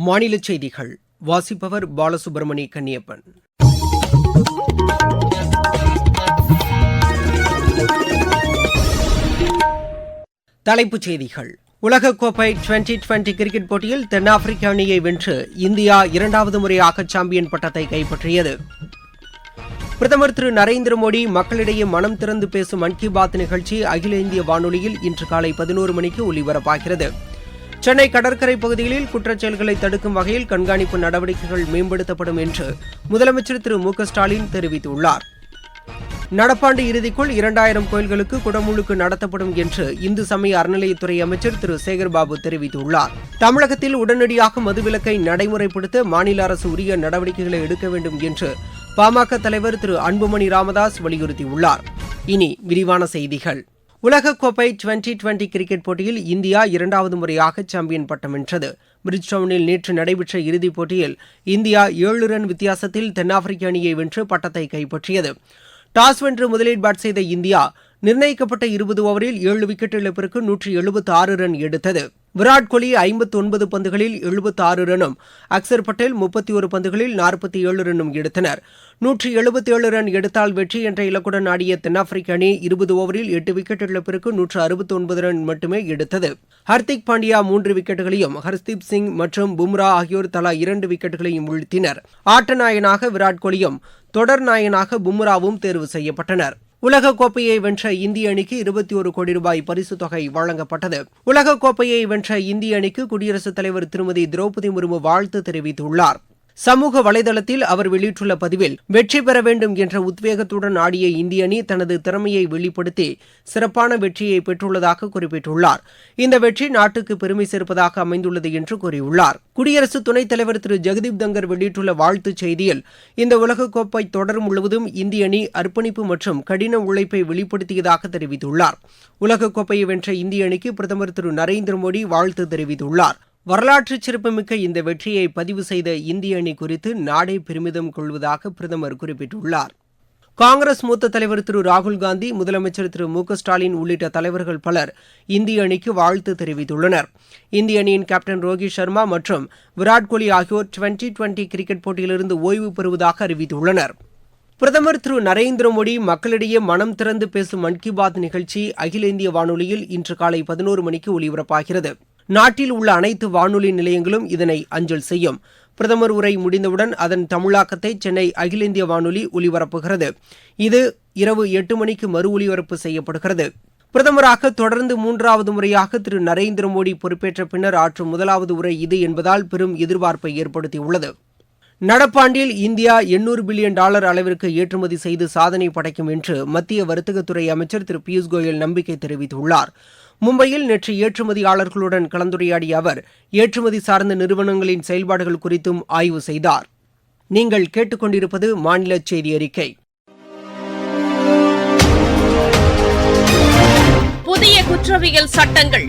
மாநில செய்திகள் வாசிப்பவர் பாலசுப்ரமணி கன்னியப்பன். தலைப்புச் செய்திகள். உலகக்கோப்பை டுவெண்டி டுவெண்டி கிரிக்கெட் போட்டியில் தென்னாப்பிரிக்க அணியை வென்று இந்தியா இரண்டாவது முறையாக சாம்பியன் பட்டத்தை கைப்பற்றியது. பிரதமர் திரு நரேந்திர மோடி மக்களிடையே மனம் திறந்து பேசும் மன் கி பாத் நிகழ்ச்சி அகில இந்திய வானொலியில் இன்று காலை பதினோரு மணிக்கு ஒலிபரப்பாகிறது. சென்னை கடற்கரை பகுதிகளில் குற்றச்செயல்களை தடுக்கும் வகையில் கண்காணிப்பு நடவடிக்கைகள் மேம்படுத்தப்படும் என்று முதலமைச்சர் திரு மு ஸ்டாலின் தெரிவித்துள்ளார். நடப்பாண்டு இறுதிக்குள் இரண்டாயிரம் கோயில்களுக்கு குடமுழுக்கு நடத்தப்படும் என்று இந்து சமய அறநிலையத்துறை அமைச்சர் திரு சேகர்பாபு தெரிவித்துள்ளார். தமிழகத்தில் உடனடியாக மதுவிலக்கை நடைமுறைப்படுத்த மாநில அரசு உரிய நடவடிக்கைகளை எடுக்க வேண்டும் என்று பாமக தலைவர் திரு அன்புமணி ராமதாஸ் வலியுறுத்தியுள்ளார். இனி விரிவான செய்திகள். உலகக்கோப்பை டுவெண்டி டுவெண்டி கிரிக்கெட் போட்டியில் இந்தியா இரண்டாவது முறையாக சாம்பியன் பட்டம் வென்றது. பிரிட்ஜ்டவுனில் நேற்று நடைபெற்ற இறுதிப் போட்டியில் இந்தியா ஏழு ரன் வித்தியாசத்தில் தென்னாப்பிரிக்க அணியை வென்று பட்டத்தை கைப்பற்றியது. டாஸ் வென்று முதலீடு பேட் செய்த இந்தியா நிர்ணயிக்கப்பட்ட இருபது ஓவரில் ஏழு விக்கெட் இழப்பிற்கு நூற்றி எழுபத்தி ஆறு ரன் எடுத்தது. விராட் கோலி ஐம்பத்தி ஒன்பது பந்துகளில் எழுபத்தி ஆறு ரனும் அக்சர் பட்டேல் முப்பத்தி ஒரு பந்துகளில் நாற்பத்தி ஏழு ரன்னும் எடுத்தனர். நூற்றி எழுபத்தி ஏழு ரன் எடுத்தால் வெற்றி என்ற இலக்குடன் ஆடிய தென்னாப்பிரிக்க அணி இருபது ஓவரில் எட்டு விக்கெட் இழப்பிற்கு நூற்று அறுபத்தி ஒன்பது ரன் மட்டுமே எடுத்தது. ஹர்திக் பாண்டியா மூன்று விக்கெட்டுகளையும் ஹர்ஸ்தீப் சிங் மற்றும் பும்ரா ஆகியோர் தலா இரண்டு விக்கெட்டுகளையும் வீழ்த்தினர். ஆட்ட நாயனாக விராட் கோலியும் தொடர் நாயனாக பும்ராவும் தேர்வு செய்யப்பட்டனர். உலகக்கோப்பையை வென்ற இந்திய அணிக்கு இருபத்தி ஒரு கோடி ரூபாய் பரிசுத் தொகை வழங்கப்பட்டது. உலகக்கோப்பையை வென்ற இந்திய அணிக்கு குடியரசுத் தலைவர் திருமதி திரௌபதி முர்மு வாழ்த்து தெரிவித்துள்ளார். சமூக வலைதளத்தில் அவர் வெளியிட்டுள்ள பதிவில் வெற்றி பெற வேண்டும் என்ற உத்வேகத்துடன் ஆடிய இந்திய அணி தனது திறமையை வெளிப்படுத்தி சிறப்பான வெற்றியை பெற்றுள்ளதாக குறிப்பிட்டுள்ளார். இந்த வெற்றி நாட்டுக்கு பெருமை சேர்ப்பதாக அமைந்துள்ளது என்று கூறியுள்ளார். குடியரசு துணைத் தலைவர் திரு. ஜெகதீப் தங்கர் வெளியிட்டுள்ள வாழ்த்துச் செய்தியில் இந்த உலகக்கோப்பை தொடர் முழுவதும் இந்திய அணி அர்ப்பணிப்பு மற்றும் கடின உழைப்பை வெளிப்படுத்தியதாக தெரிவித்துள்ளார். உலகக்கோப்பையை வென்ற இந்திய அணிக்கு பிரதமர் திரு. நரேந்திர மோடி வாழ்த்து தெரிவித்துள்ளார். வரலாற்று சிறப்புமிக்க இந்த வெற்றியை பதிவு செய்த இந்திய அணி குறித்து நாடே பெருமிதம் கொள்வதாக பிரதமர் குறிப்பிட்டுள்ளார். காங்கிரஸ் மூத்த தலைவர் திரு ராகுல் காந்தி முதலமைச்சர் திரு மு ஸ்டாலின் உள்ளிட்ட தலைவர்கள் பலர் இந்திய அணிக்கு வாழ்த்து தெரிவித்துள்ளனர். இந்திய அணியின் கேப்டன் ரோஹித் சர்மா மற்றும் விராட் கோலி ஆகியோர் டுவெண்டி டுவெண்டி கிரிக்கெட் போட்டியிலிருந்து ஓய்வு பெறுவதாக அறிவித்துள்ளனர். பிரதமர் திரு நரேந்திர மோடி மக்களிடையே மனம் திறந்து பேசும் மன் கி பாத் நிகழ்ச்சி அகில இந்திய வானொலியில் இன்று காலை பதினோரு மணிக்கு ஒலிபரப்பாகிறது. நாட்டில் உள்ள அனைத்து வானொலி நிலையங்களும் இதனை அஞ்சல் செய்யும். பிரதமர் உரை முடிந்தவுடன் அதன் தமிழாக்கத்தை சென்னை அகில இந்திய வானொலி ஒலிபரப்புகிறது. இது இரவு எட்டு மணிக்கு மறு ஒலிபரப்பு செய்யப்படுகிறது. பிரதமராக தொடர்ந்து மூன்றாவது முறையாக திரு நரேந்திர மோடி பொறுப்பேற்ற பின்னர் ஆற்றும் முதலாவது உரை இது என்பதால் பெரும் எதிர்பார்ப்பை ஏற்படுத்தியுள்ளது. நடப்பாண்டில் இந்தியா எண்ணூறு பில்லியன் டாலர் அளவிற்கு ஏற்றுமதி செய்து சாதனை படைக்கும் என்று மத்திய வர்த்தகத்துறை அமைச்சர் திரு பியூஷ் கோயல் நம்பிக்கை தெரிவித்துள்ளார். மும்பையில் நேற்று ஏற்றுமதியாளர்களுடன் கலந்துரையாடிய அவர் ஏற்றுமதி சார்ந்த நிறுவனங்களின் செயல்பாடுகள் குறித்தும் ஆய்வு செய்தார். நீங்கள் கேட்டுக்கொண்டிருப்பது மாநில செய்தி அறிக்கை. புதிய குற்றவியல் சட்டங்கள்.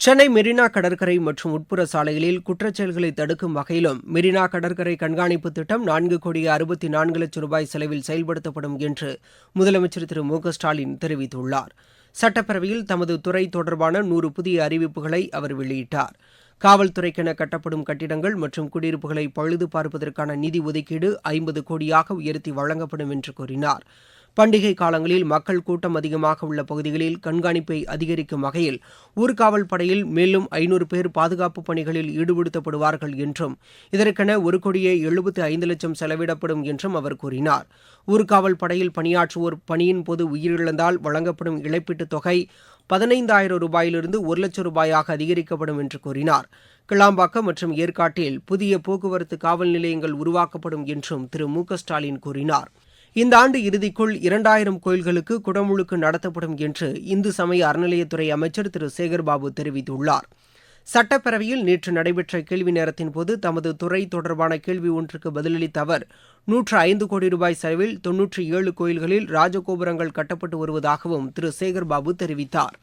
சென்னை மெரினா கடற்கரை மற்றும் உட்புற சாலைகளில் குற்றச்செயல்களை தடுக்கும் வகையிலும் மெரினா கடற்கரை கண்காணிப்பு திட்டம் நான்கு கோடி அறுபத்தி நான்கு லட்சம் ரூபாய் செலவில் செயல்படுத்தப்படும் என்று முதலமைச்சர் திரு மு ஸ்டாலின் தெரிவித்துள்ளார். சட்டப்பேரவையில் தமது துறை தொடர்பான நூறு புதிய அறிவிப்புகளை அவர் வெளியிட்டார். காவல்துறைக்கென கட்டப்படும் கட்டிடங்கள் மற்றும் குடியிருப்புகளை பழுது பார்ப்பதற்கான நிதி ஒதுக்கீடு ஐம்பது கோடியாக உயர்த்தி வழங்கப்படும் என்று கூறினார். பண்டிகை காலங்களில் மக்கள் கூட்டம் அதிகமாக உள்ள பகுதிகளில் கண்காணிப்பை அதிகரிக்கும் வகையில் ஊர்காவல் படையில் மேலும் ஐநூறு பேர் பாதுகாப்பு பணிகளில் ஈடுபடுத்தப்படுவார்கள் என்றும் இதற்கென ஒரு கோடியே எழுபத்தி ஐந்து லட்சம் செலவிடப்படும் என்றும் அவர் கூறினார். ஊர்காவல் படையில் பணியாற்றுவோர் பணியின் போது உயிரிழந்தால் வழங்கப்படும் இழப்பீட்டுத் தொகை பதினைந்தாயிரம் ரூபாயிலிருந்து ஒரு லட்சம் ரூபாயாக அதிகரிக்கப்படும் என்று கூறினார். கிளாம்பாக்கம் மற்றும் ஏற்காட்டில் புதிய போக்குவரத்து காவல் நிலையங்கள் உருவாக்கப்படும் என்றும் திரு மு க ஸ்டாலின் கூறினார். இந்த ஆண்டு இறுதிக்குள் இரண்டாயிரம் கோயில்களுக்கு குடமுழுக்கு நடத்தப்படும் என்று இந்து சமய அறநிலையத்துறை அமைச்சர் திரு. சேகர்பாபு தெரிவித்துள்ளார். சட்டப்பேரவையில் நேற்று நடைபெற்ற கேள்வி நேரத்தின் போது தமது துறை தொடர்பான கேள்வி ஒன்றுக்கு பதிலளித்த அவர் நூற்று ஐந்து கோடி ரூபாய் செலவில் தொன்னூற்றி ஏழு கோயில்களில் ராஜகோபுரங்கள் கட்டப்பட்டு வருவதாகவும் திரு. சேகர்பாபு தெரிவித்தார்.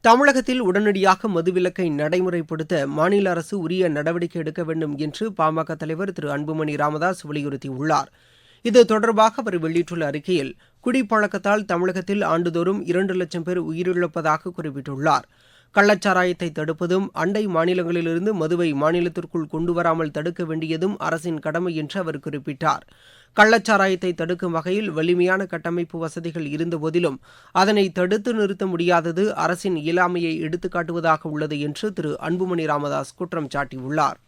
தமிழகத்தில் உடனடியாக மதுவிலக்கை நடைமுறைப்படுத்த மாநில அரசு உரிய நடவடிக்கை எடுக்க வேண்டும் என்று பாமக தலைவர் திரு. அன்புமணி ராமதாஸ் வலியுறுத்தியுள்ளார். இது தொடர்பாக அவர் வெளியிட்டுள்ள அறிக்கையில் குடிப்பழக்கத்தால் தமிழகத்தில் ஆண்டுதோறும் இரண்டு லட்சம் பேர் உயிரிழப்பதாக குறிப்பிட்டுள்ளார். கள்ளச்சாராயத்தை தடுப்பதும் அண்டை மாநிலங்களிலிருந்து மதுவை மாநிலத்திற்குள் கொண்டுவராமல் தடுக்க வேண்டியதும் அரசின் கடமை என்று அவர் குறிப்பிட்டார். கள்ளச்சாராயத்தை தடுக்கும் வகையில் வலிமையான கட்டமைப்பு வசதிகள் இருந்தபோதிலும் அதனை தடுத்து நிறுத்த முடியாதது அரசின் இயலாமையை எடுத்துக்காட்டுவதாக உள்ளது என்று திரு அன்புமணி ராமதாஸ் குற்றம் சாட்டியுள்ளார்.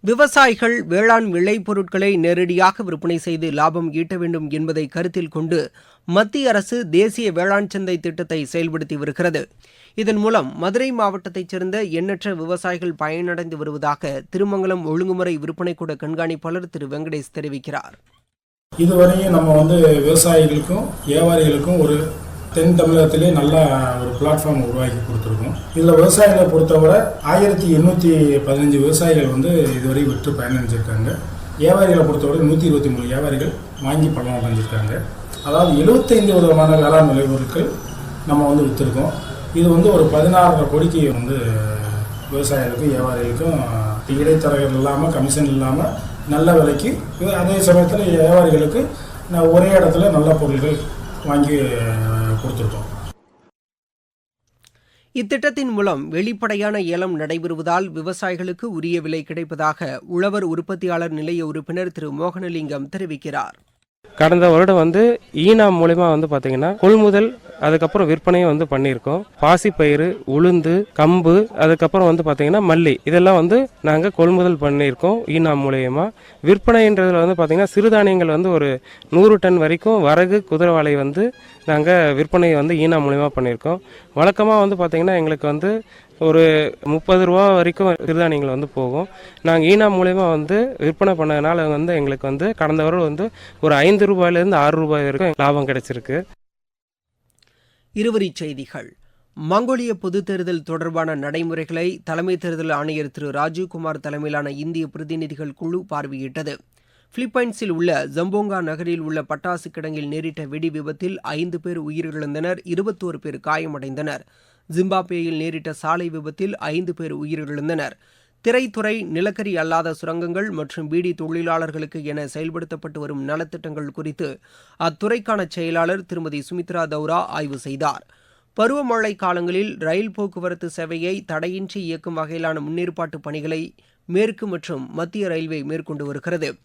விவசாயிகள் வேளாண் விளைபொருட்களை நேரடியாக விற்பனை செய்து லாபம் ஈட்ட வேண்டும் என்பதை கருத்தில் கொண்டு மத்திய அரசு தேசிய வேளாண் சந்தை திட்டத்தை செயல்படுத்தி வருகிறது. இதன் மூலம் மதுரை மாவட்டத்தைச் சேர்ந்த எண்ணற்ற விவசாயிகள் பயனடைந்து வருவதாக திருமங்கலம் ஒழுங்குமுறை விற்பனைக்கூட கண்காணிப்பாளர் திரு. வெங்கடேஷ் தெரிவிக்கிறார். இதுவரையும் நம்ம வந்து விவசாயிகளுக்கும் வியாபாரிகளுக்கும் ஒரு தென் தமிழகத்திலே நல்ல ஒரு பிளாட்ஃபார்ம் உருவாக்கி கொடுத்துருக்கோம். இதில் விவசாயிகளை பொறுத்தவரை ஆயிரத்தி எண்ணூற்றி பதினஞ்சு விவசாயிகள் வந்து இதுவரை விற்று பயனடைஞ்சிருக்காங்க. வியாபாரிகளை பொறுத்தவரை நூற்றி இருபத்தி மூணு வியாபாரிகள் வாங்கி பலன் அடைஞ்சிருக்காங்க. அதாவது எழுபத்தைந்து விதமான வேளாண் விளைபொருட்கள் நம்ம வந்து விற்றுருக்கோம் இது வந்து ஒரு பதினாறரை கோடிக்கு வந்து விவசாயிகளுக்கும் வியாபாரிகளுக்கும் இடைத்தரகர் இல்லாமல் கமிஷன் இல்லாமல் நல்ல விலைக்கு இது அதே சமயத்தில் வியாபாரிகளுக்கு நான் ஒரே இடத்துல நல்ல பொருட்கள் வாங்கி கொடுத்துருக்கோம். இத்திட்டத்தின் மூலம் வெளிப்படையான ஏலம் நடைபெறுவதால் விவசாயிகளுக்கு உரிய விலை கிடைப்பதாக உழவர் உற்பத்தியாளர் நிலைய உறுப்பினர் திரு மோகனலிங்கம் தெரிவிக்கிறார். கடந்த வருடம் வந்து ஈனா மூலயமா வந்து பாத்தீங்கன்னா கொள்முதல் அதுக்கப்புறம் விற்பனையும் வந்து பண்ணியிருக்கோம். பாசிப்பயிறு உளுந்து கம்பு அதுக்கப்புறம் வந்து பார்த்தீங்கன்னா மல்லி. இதெல்லாம் வந்து நாங்கள் கொள்முதல் பண்ணியிருக்கோம் ஈனா மூலயமா. விற்பனைன்றதுல வந்து பார்த்தீங்கன்னா சிறுதானியங்கள் வந்து ஒரு நூறு டன் வரைக்கும் வரகு குதிரைவாளை வந்து நாங்கள் விற்பனையை வந்து ஈனா மூலயமா பண்ணியிருக்கோம். வழக்கமாக வந்து பார்த்தீங்கன்னா எங்களுக்கு வந்து ஒரு முப்பது ரூபா வரைக்கும் சிறுதானியங்கள் வந்து போகும். நாங்கள் ஈனா மூலயமா வந்து விற்பனை பண்ணதுனால வந்து எங்களுக்கு வந்து கடந்த வருடம் வந்து ஒரு ஐந்து ரூபாயிலேருந்து ஆறு ரூபாய் வரைக்கும் லாபம் கிடைச்சிருக்கு. இருவரிச் செய்திகள். மங்கோலிய பொதுத் தேர்தல் தொடர்பான நடைமுறைகளை தலைமை தேர்தல் ஆணையர் திரு ராஜீவ்குமார் தலைமையிலான இந்திய பிரதிநிதிகள் குழு பார்வையிட்டது. பிலிப்பைன்ஸில் உள்ள ஜம்போங்கா நகரில் உள்ள பட்டாசு கிடங்கில் நேரிட்ட வெடி விபத்தில் ஐந்து பேர் உயிரிழந்தனர் இருபத்தோரு பேர் காயமடைந்தனர். ஜிம்பாப்வேயில் நேரிட்ட சாலை விபத்தில் ஐந்து பேர் உயிரிழந்தனர். திரைத்துறை நிலக்கரி அல்லாத சுரங்கங்கள் மற்றும் பீடி தொழிலாளர்களுக்கு என செயல்படுத்தப்பட்டு வரும் நலத்திட்டங்கள் குறித்து அத்துறைக்கான செயலாளர் திருமதி சுமித்ரா தௌரா ஆய்வு செய்தார். பருவமழை காலங்களில் ரயில் போக்குவரத்து சேவையை தடையின்றி இயக்கும் வகையிலான முன்னேற்பாட்டு பணிகளை மேற்கு மற்றும் மத்திய ரயில்வே மேற்கொண்டு வருகிறது.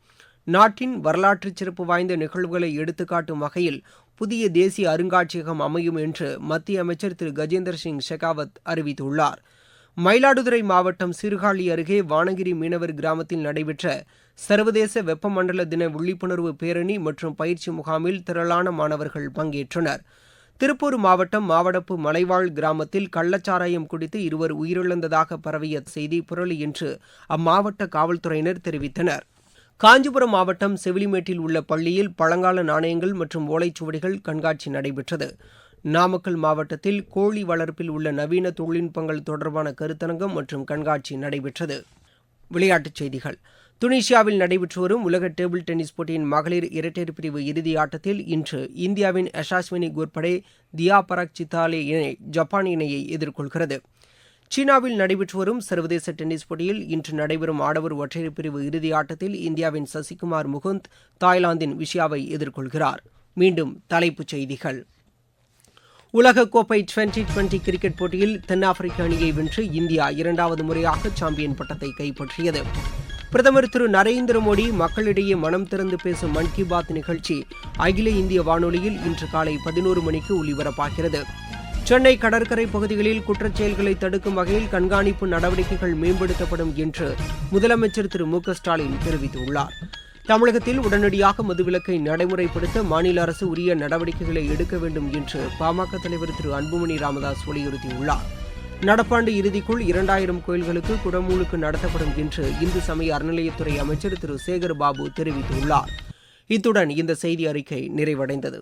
நாட்டின் வரலாற்று சிறப்பு வாய்ந்த நிகழ்வுகளை எடுத்துக்காட்டும் வகையில் புதிய தேசிய அருங்காட்சியகம் அமையும் என்று மத்திய அமைச்சர் திரு கஜேந்திர சிங் ஷெகாவத் அறிவித்துள்ளார். மயிலாடுதுறை மாவட்டம் சீர்காழி அருகே வானகிரி மீனவர் கிராமத்தில் நடைபெற்ற சர்வதேச வெப்பமண்டல தின விழிப்புணர்வு பேரணி மற்றும் பயிற்சி முகாமில் திரளான மாணவர்கள் பங்கேற்றனர். திருப்பூர் மாவட்டம் மாவடப்பு மலைவாழ் கிராமத்தில் கள்ளச்சாராயம் குடித்து இருவர் உயிரிழந்ததாக பரவிய செய்தி புரளி என்று அம்மாவட்ட காவல்துறையினர் தெரிவித்தனர். காஞ்சிபுரம் மாவட்டம் செவிலிமேட்டில் உள்ள பள்ளியில் பழங்கால நாணயங்கள் மற்றும் ஓலைச்சுவடிகள் கண்காட்சி நடைபெற்றது. நாமக்கல் மாவட்டத்தில் கோழி வளர்ப்பில் உள்ள நவீன தொழில்நுட்பங்கள் தொடர்பான கருத்தரங்கம் மற்றும் கண்காட்சி நடைபெற்றது. விளையாட்டுச் செய்திகள். துனிஷியாவில் நடைபெற்று வரும் உலக டேபிள் டென்னிஸ் போட்டியின் மகளிர் இரட்டையர் பிரிவு இறுதி ஆட்டத்தில் இன்று இந்தியாவின் அஷாஸ்வினி குர்படே தியா பராக் சித்தாலே இணை ஜப்பான் இணையை எதிர்கொள்கிறது. சீனாவில் நடைபெற்று வரும் சர்வதேச டென்னிஸ் போட்டியில் இன்று நடைபெறும் ஆடவர் ஒற்றையர் பிரிவு இறுதி ஆட்டத்தில் இந்தியாவின் சசிகுமார் முகுந்த் தாய்லாந்தின் விஷயாவை எதிர்கொள்கிறார். மீண்டும் தலைப்புச் செய்திகள். உலகக்கோப்பை டுவெண்டி டுவெண்டி கிரிக்கெட் போட்டியில் தென்னாப்பிரிக்க அணியை வென்று இந்தியா இரண்டாவது முறையாக சாம்பியன் பட்டத்தை கைப்பற்றியது. பிரதமர் திரு நரேந்திர மோடி மக்களிடையே மனம் திறந்து பேசும் மன் கி பாத் நிகழ்ச்சி அகில இந்திய வானொலியில் இன்று காலை பதினோரு மணிக்கு ஒலிபரப்பாகிறது. சென்னை கடற்கரை பகுதிகளில் குற்றச்செயல்களை தடுக்கும் வகையில் கண்காணிப்பு நடவடிக்கைகள் மேம்படுத்தப்படும் என்று முதலமைச்சர் திரு மு க ஸ்டாலின் தெரிவித்துள்ளார். தமிழகத்தில் உடனடியாக மதுவிலக்கை நடைமுறைப்படுத்த மாநில அரசு உரிய நடவடிக்கைகளை எடுக்க வேண்டும் என்று பாமக தலைவர் திரு அன்புமணி ராமதாஸ் வலியுறுத்தியுள்ளார். நடப்பாண்டு இறுதிக்குள் இரண்டாயிரம் கோயில்களுக்கு குடமுழுக்கு நடத்தப்படும் என்று இந்து சமய அறநிலையத்துறை அமைச்சர் திரு சேகர் பாபு தெரிவித்துள்ளார். இத்துடன் இந்த செய்தி அறிக்கை நிறைவடைந்தது.